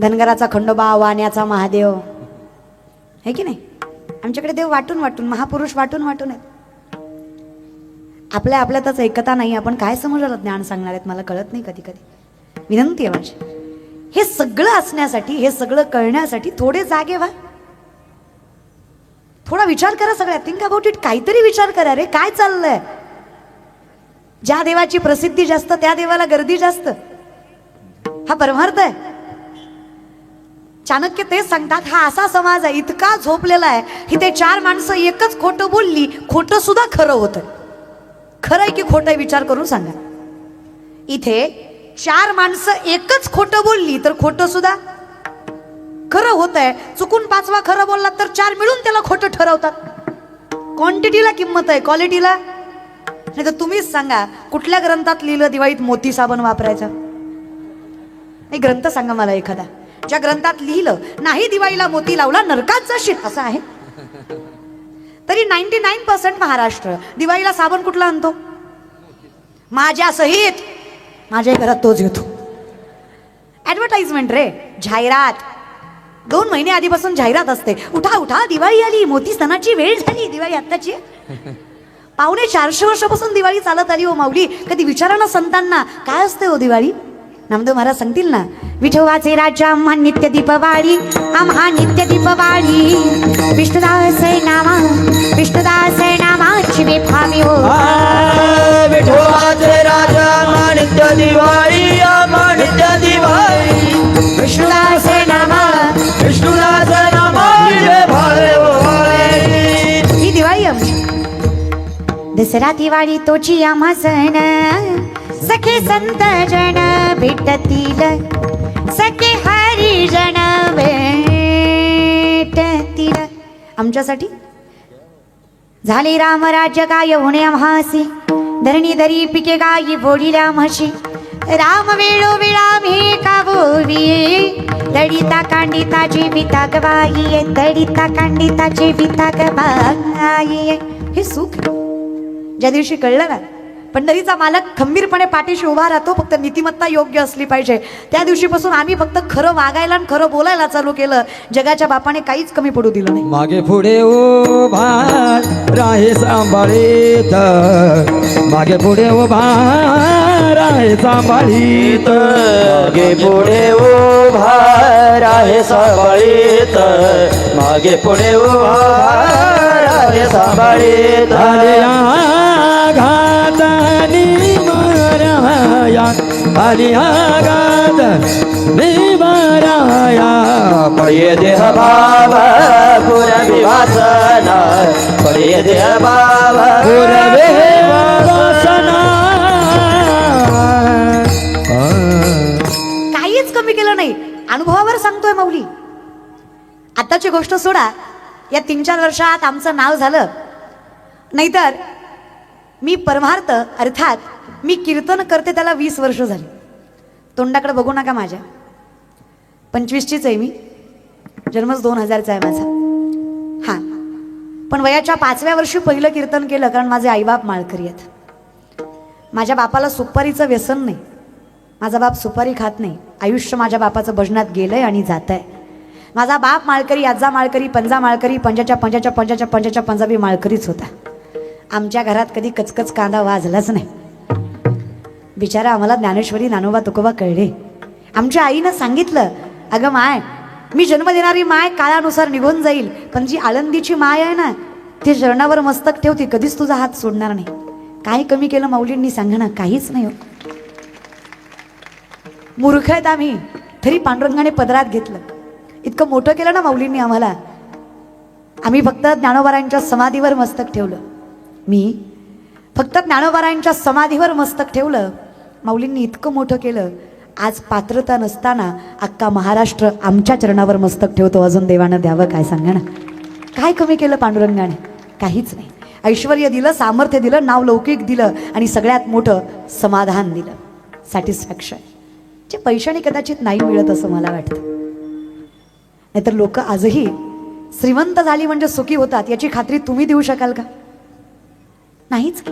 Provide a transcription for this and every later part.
धनगराचा खंडोबा वाण्याचा महादेव. है की नाही? आमच्याकडे देव वाटून वाटून महापुरुष वाटून वाटून आहेत. आपल्या आपल्यातच एकता नाही आपण काय समजलं ज्ञान सांगणार आहेत मला कळत नाही कधी कधी. विनंती आहे माझी. हे सगळं असण्यासाठी हे सगळं कळण्यासाठी थोडे जागे व्हा. थोडा विचार करा सगळ्या थिंक अबाउट इट काहीतरी विचार करा रे काय चाललंय? ज्या देवाची प्रसिद्धी जास्त त्या देवाला गर्दी जास्त. हा परमार्थ आहे. चाणक्य तेच सांगतात हा असा समाज आहे इतका झोपलेला आहे. की ते चार माणसं एकच खोटं बोलली खोटं सुद्धा खरं होतं. खरं आहे की खोटं आहे विचार करून सांगा. इथे चार माणसं एकच खोटं बोलली तर खोटं सुद्धा खरं होत आहे चुकून पाचवा खरं बोलला तर चार मिळून त्याला खोटं ठरवतात. क्वांटिटीला किंमत आहे क्वालिटीला नाही तर तुम्हीच सांगा कुठल्या ग्रंथात लिहिलं दिवाळीत मोती साबण वापरायचा? नाही ग्रंथ सांगा मला एखादा. ज्या ग्रंथात लिहिलं नाही दिवाळीला मोती लावला नरकात जाशील असं आहे. तरी नाईन्टी नाईन पर्सेंट महाराष्ट्र दिवाळीला साबण कुठला आणतो? माझ्या सहित. माझ्या घरात तोच घेतो. ऍडव्हर्टाइजमेंट रे जाहिरात. दोन महिने आधीपासून जाहिरात असते. उठा उठा दिवाळी आली. मोती सणाची वेळ झाली. दिवाळी आत्ताची. पावणे चारशे वर्षापासून दिवाळी चालत आली हो माऊली. कधी विचारा ना संतांना. काय असते हो दिवाळी? नामदेव महाराज सांगतील ना. विठोबाचे राजा आम्हा नित्य दीपवाळी आम्हा नित्य दीपवाळी. विष्णुदास नामा विष्णुदास नामाची बेफामी हो. विठोबाचे राजा माणित्य दिवाळी माणित्य दिवाळी विष्णुदास नामा विष्णुदास. ही दिवाळी आमची. दसरा दिवाळी तोची आम्हा सण. सखे संत जन भेटतील. जण भेटतील आमच्यासाठी? झाले राम राज्य काय होणे आम्हासी? धरणी धरी पिके गायी फोडिल्या म्हशी. राम वेळो वेळा मे का दडिता कांडिताची पिता गवाई दडिता कांडिताची पिता गवाई हे सुख. ज्या दिवशी कळलं ना पंढरीचा मालक खंबीरपणे पाठीशी उभा राहतो फक्त नीतिमत्ता योग्य असली पाहिजे. त्या दिवशीपासून आम्ही फक्त खरं वागायला आणि खरं बोलायला चालू केलं. जगाच्या बापाने काहीच कमी पडू दिलं नाही. मागे पुढे उभा राहे सांभाळीत मागे पुढे उभा राहे सांभाळीत मागे पुढे उभा राहे सांभाळीत मागे पुढे उभा राहे सांभाळीत घातानी माराया आली आगात निवाराया पडये देह भाव पुरवी वासना पडये देह भाव पुरवे वासना काहीच कमी केलं नाही. अनुभवावर सांगतोय माऊली. आताची गोष्ट सोडा. या तीन चार वर्षात आमचं नाव झालं. नाहीतर मी परमार्थ अर्थात मी कीर्तन करते त्याला वीस वर्ष झाली. तोंडाकडे बघू नका माझ्या. पंचवीसचीच आहे मी. जन्मच दोन हजारचा आहे माझा. हां. पण वयाच्या पाचव्या वर्षी पहिलं कीर्तन केलं कारण माझे आईबाप माळकरी आहेत. माझ्या बापाला सुपारीचं व्यसन नाही. माझा बाप सुपारी खात नाही. आयुष्य माझ्या बापाचं भजनात गेलं आहे आणि जात आहे माझा बाप माळकरी आजा माळकरी पंजा माळकरी पंजाच्या पंजाच्या पंजाच्या पंजाच्या पंजाबी माळकरीच होता. आमच्या घरात कधी कचकच कांदा वाजलाच नाही. बिचारा आम्हाला ज्ञानेश्वरी नानोबा तुकोबा कळले. आमच्या आईनं सांगितलं अगं माय मी जन्म देणारी माय काळानुसार निघून जाईल पण जी आळंदीची माय आहे ना ती शरणावर मस्तक ठेवते कधीच तुझा हात सोडणार नाही. काय कमी केलं माऊलींनी सांगणं ना काहीच नाही हो. मूर्ख आहेत आम्ही तरी पांडुरंगाने पदरात घेतलं. इतकं मोठं केलं ना माऊलींनी आम्हाला. आम्ही फक्त ज्ञानोबारांच्या समाधीवर मस्तक ठेवलं. मी फक्त ज्ञानोबारांच्या समाधीवर मस्तक ठेवलं. माऊलींनी इतकं मोठं केलं. आज पात्रता नसताना अख्खा महाराष्ट्र आमच्या चरणावर मस्तक ठेवतो. अजून देवानं द्यावं काय सांगा ना? काय कमी केलं पांडुरंगाने? काहीच नाही. ऐश्वर दिलं सामर्थ्य दिलं नाव लौकिक दिलं आणि सगळ्यात मोठं समाधान दिलं. सॅटिस्फॅक्शन जे पैशाने कदाचित नाही मिळत असं मला वाटतं. नाहीतर लोक आजही श्रीमंत झाली म्हणजे सुखी होतात याची खात्री तुम्ही देऊ शकाल का? नाहीच.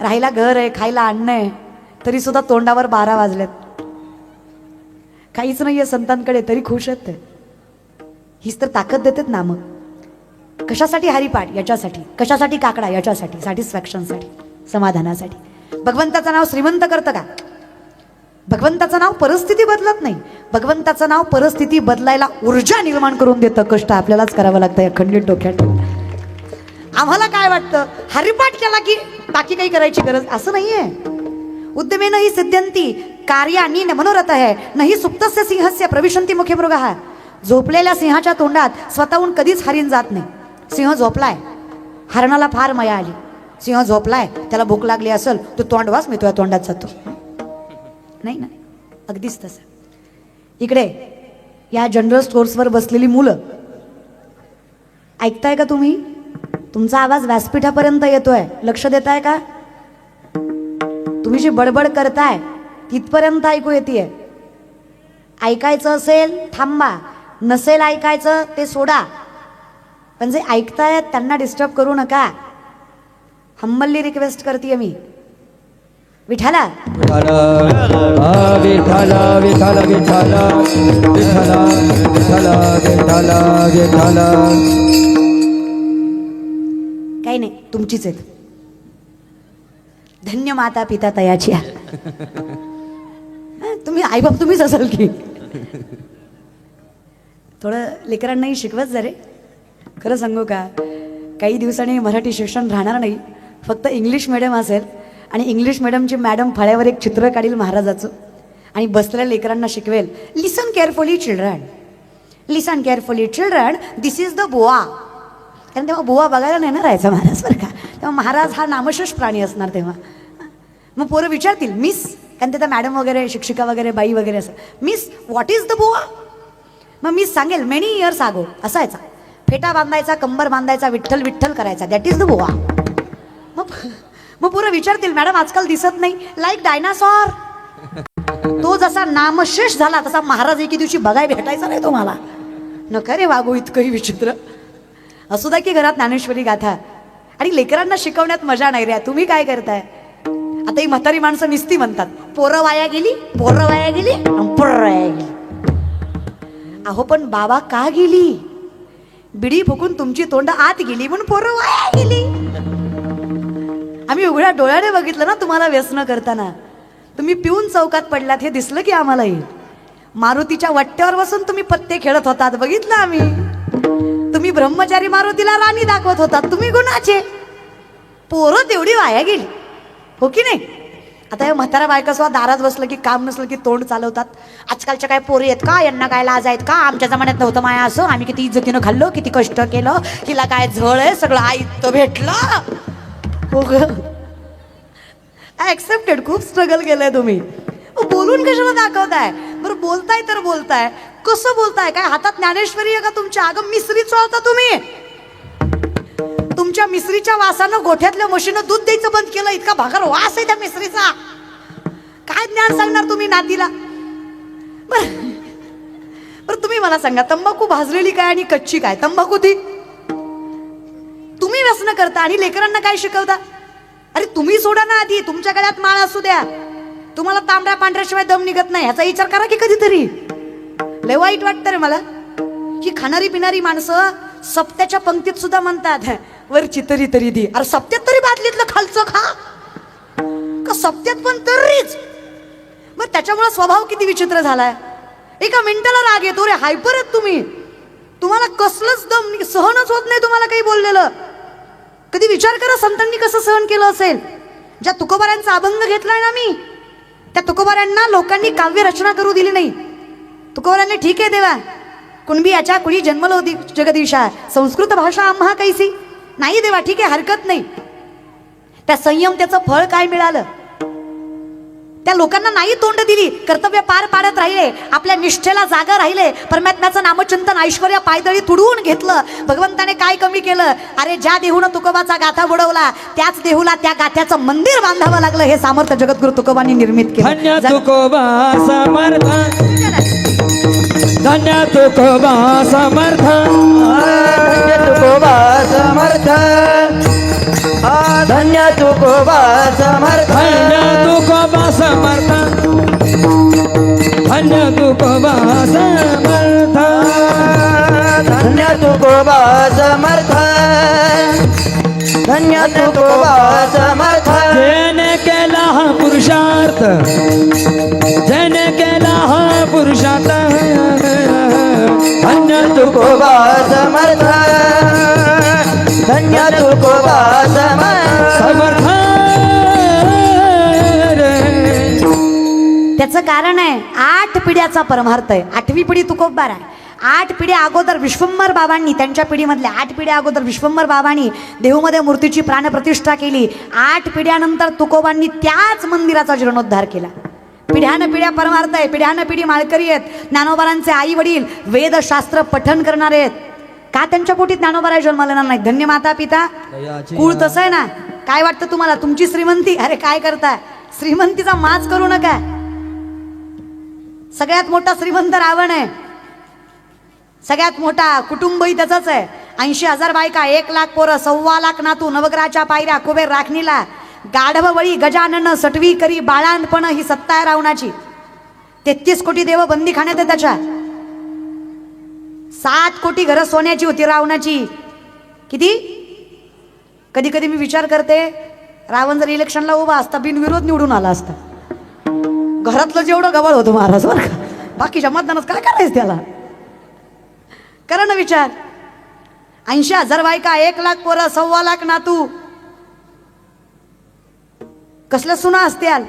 राहायला घर आहे खायला अन्न आहे तरी सुद्धा तोंडावर बारा वाजलेत. काहीच नाहीये संतांकडे तरी खुश आहेत ते. हीच तर ताकद देतात ना मग. कशासाठी हरिपाठ? याच्यासाठी. कशासाठी काकडा? याच्यासाठी. सॅटिस्फॅक्शनसाठी समाधानासाठी. भगवंताचं नाव श्रीमंत करतं का? भगवंताचं नाव परिस्थिती बदलत नाही. भगवंताचं नाव परिस्थिती बदलायला ऊर्जा निर्माण करून देतं. कष्ट आपल्यालाच करावं लागतं या खंडित डोक्यात. ठेवून. आम्हाला काय वाटतं? हरिपाठ केला की बाकी काही करायची गरज? असं नाहीये. उद्यमेन ही सिद्ध्यंती कार्यानी न मनोरथ आहे. नाही सुप्तस्य सिंहस्य प्रविशंती मुखे मृग झोपलेल्या सिंहाच्या तोंडात स्वतःहून कधीच हरिण जात नाही. सिंह झोपलाय. हरणाला फार मया आली. सिंह झोपलाय. त्याला भूक लागली असेल तो तोंड वास मी तुझ्या तोंडात जातो. नाही ना? अगदीच तसं. इकडे या जनरल स्टोर्सवर बसलेली मुलं. ऐकताय का तुम्ही? तुमचा आवाज व्यासपीठापर्यंत येतोय. लक्ष देताय का? तुम्ही जी बडबड करताय तिथपर्यंत ऐकू येते ऐकायचं असेल थांबा. नसेल ऐकायचं ते सोडा. पण जे ऐकतायत त्यांना डिस्टर्ब करू नका. हंबल्ली रिक्वेस्ट करते मी. विठाला विठाला तुमचीच आहेत. धन्य माता पिता तयाची. तुम्ही आईबाप तुम्हीच असाल की. थोडं लेकरांनाही शिकवत जा रे. खरं सांगू का काही दिवसांनी मराठी शिक्षण राहणार नाही. फक्त इंग्लिश मिडियम असेल आणि इंग्लिश मिडियमची मॅडम फळ्यावर एक चित्र काढील महाराजाचं. आणि बसलेल्या लेकरांना शिकवेल listen carefully children listen carefully children this is the boa कारण तेव्हा बुवा बघायला नाही ना राहायचा महाराज बरं का. तेव्हा महाराज हा नामशेष प्राणी असणार तेव्हा. मग पोरं विचारतील मिस कारण तिथं मॅडम वगैरे शिक्षिका वगैरे बाई वगैरे असं मिस व्हॉट इज द बुवा? मग मिस सांगेल मेनी इयर्स आगो असायचा फेटा बांधायचा कंबर बांधायचा विठ्ठल विठ्ठल करायचा. दॅट इज द बुवा. मग मग पोरं विचारतील मॅडम आजकाल दिसत नाही. लाईक डायनासॉर तो जसा नामशेष झाला तसा महाराज एके दिवशी बघाय भेटायचा नाही तुम्हाला. नका रे वागू इतकंही विचित्र. असू द्या की घरात ज्ञानेश्वरी गाथा. आणि लेकरांना शिकवण्यात मजा नाही रे तुम्ही काय करताय? आता ही म्हातारी माणसं निस्ती म्हणतात. पोरं वाया गेली पोरं वाया गेली पोरं वाया गेली. अहो पण बाबा का गेली? बिडी फुकून तुमची तोंड आत गेली म्हणून पोरं वाया गेली. आम्ही उघड्या डोळ्याने बघितलं ना तुम्हाला व्यसन करताना. तुम्ही पिऊन चौकात पडलात हे दिसलं की आम्हालाही. मारुतीच्या वट्ट्यावर बसून तुम्ही पत्ते खेळत होतात बघितलं आम्ही. तुम्ही ब्रह्मचारी मारुतीला राणी दाखवत होतात तुम्ही गुणाचे. पोरं तेवढी वाया गेली. हो की नाही? आता या म्हातारा बायका सुद्धा दारात बसलं की काम नसलं की तोंड चालवतात. आजकालच्या काय पोरी आहेत का? यांना काय लाज आहेत का? आमच्या जमान्यात नव्हतं माया असं. आम्ही किती इज्जतीनं खाल्लो किती कष्ट केलं. हिला काय झळ आहे? सगळं आयत्त भेटलं. हो ग. ॲक्सेप्टेड खूप स्ट्रगल केलंय तुम्ही. बोलून कशाला दाखवताय? बरं बोलताय तर बोलताय. कसं बोलताय? काय हातात ज्ञानेश्वरी आहे का तुमच्या? अगं मिसरी चोळता तुम्ही. तुमच्या मिसरीच्या वासानं गोठ्यातल्या म्हशीनं दूध द्यायचं बंद केलं इतका भाकर वास आहे त्या मिसरीचा. काय ज्ञान सांगणार तुम्ही नातीला? बरं. बरं तुम्ही मला सांगा तंबाखू भाजलेली काय आणि कच्ची काय? तंबाखू ती? तुम्ही व्यसन करता आणि लेकरांना काय शिकवता? अरे तुम्ही सोडा ना आधी तुमच्या गळ्यात माळ असू द्या. तुम्हाला तांबड्या पांढऱ्याशिवाय दम निघत नाही ह्याचा विचार करा की कधीतरी. लय वाईट वाटतं रे मला. ही खाणारी पिणारी माणसं सप्त्याच्या पंक्तीत सुद्धा म्हणतात वरची तरी तरी दी. अरे सप्त्यात तरी बादलीतलं खालचं खा. का सप्त्यात पण तरीच? मग त्याच्यामुळे स्वभाव किती विचित्र झालाय. एका मिनिटाला राग येतो रे हायपर आहेत तुम्ही. तुम्हाला कसलंच दम सहनच होत नाही तुम्हाला काही बोललेलं. कधी विचार करा संतांनी कसं सहन केलं असेल. ज्या तुकोबाऱ्यांचा अभंग घेतलाय ना मी त्या तुकोबाऱ्यांना लोकांनी काव्य रचना करू दिली नाही. तुकोबाऱ्यांनी ठीक आहे देवा। कुणबी याच्या कुणी जन्मलो जगदीशा। संस्कृत भाषा आम्हा कैसी? नाही देवा ठीक आहे हरकत नाही. त्या संयम त्याचं फळ काय मिळालं? त्या लोकांना नाही तोंड दिली कर्तव्य पार पाडत राहिले आपल्या निष्ठेला जागा राहिले परमात्म्याचं नामचिंतन ऐश्वर्या पायदळी तुडवून घेतलं. भगवंताने काय कमी केलं? अरे ज्या देहूनं तुकोबाचा गाथा बुडवला त्याच देहूला त्या गाथ्याचं मंदिर बांधावं लागलं हे सामर्थ्य जगद्गुरु तुकोबांनी निर्मित धन्य केलं जग- तुकोबा समर्थ। धन्य तुकोबा समर्थ। धन्य तुकोबा समर्थ। धन्य तुकोबा समर्थ। धन्य तुकोबा समर्थ। धन्य तुकोबा समर्थ। धन्य तुकोबा समर्थ धन्य तुकोबा समर्थ। जेने केला हा पुरुषार्थ जेने तुकोबा समर्थ धन्य तुकोबा समर्थ समर्थ त्याचं कारण आहे आठ पिढ्याचा परमार्थ आहे. आठवी पिढी तुकोबार आहे. आठ पिढ्या अगोदर विश्वंभर बाबांनी त्यांच्या पिढीमधल्या आठ पिढ्या अगोदर विश्वंभर बाबांनी देहूमध्ये मूर्तीची प्राणप्रतिष्ठा केली. आठ पिढ्यानंतर तुकोबांनी त्याच मंदिराचा जीर्णोद्धार केला. पिढ्यानं पिढ्या परमार्थ आहे पिढ्यानं पिढी माळकरी आहेत. ज्ञानोबारांचे आई वडील वेदशास्त्र पठण करणारे आहेत. का त्यांच्या पोटीत ज्ञानोबारा जन्माला नाही? धन्य माता पिता. कुळ तसं आहे ना? काय वाटतं तुम्हाला? तुमची श्रीमंती? अरे काय करताय? श्रीमंतीचा माज करू नका. सगळ्यात मोठा श्रीमंत रावण आहे. सगळ्यात मोठा कुटुंबही त्याचाच आहे. ऐंशी हजार बायका एक लाख पोरं सव्वा लाख नातू नवग्रहाच्या पायऱ्या कुबेर राखणीला. गाढव वळी गजानन सटवी करी बाळांपण ही सत्ता आहे रावणाची. तेहतीस कोटी देव बंदी खाण्यात आहे त्याच्या. सात कोटी घरं सोन्याची होती रावणाची. किती? कधी कधी मी विचार करते रावण जर इलेक्शनला उभा असता बिनविरोध निवडून आला असता. घरातलं जेवढं गवळ होतं महाराज बरं का? बाकीच्या मतदानात काय करायचं त्याला? करा ना विचार. ऐंशी हजार बायका एक लाख पोरं सव्वा लाख नातू. कसलं सुना असत्याल?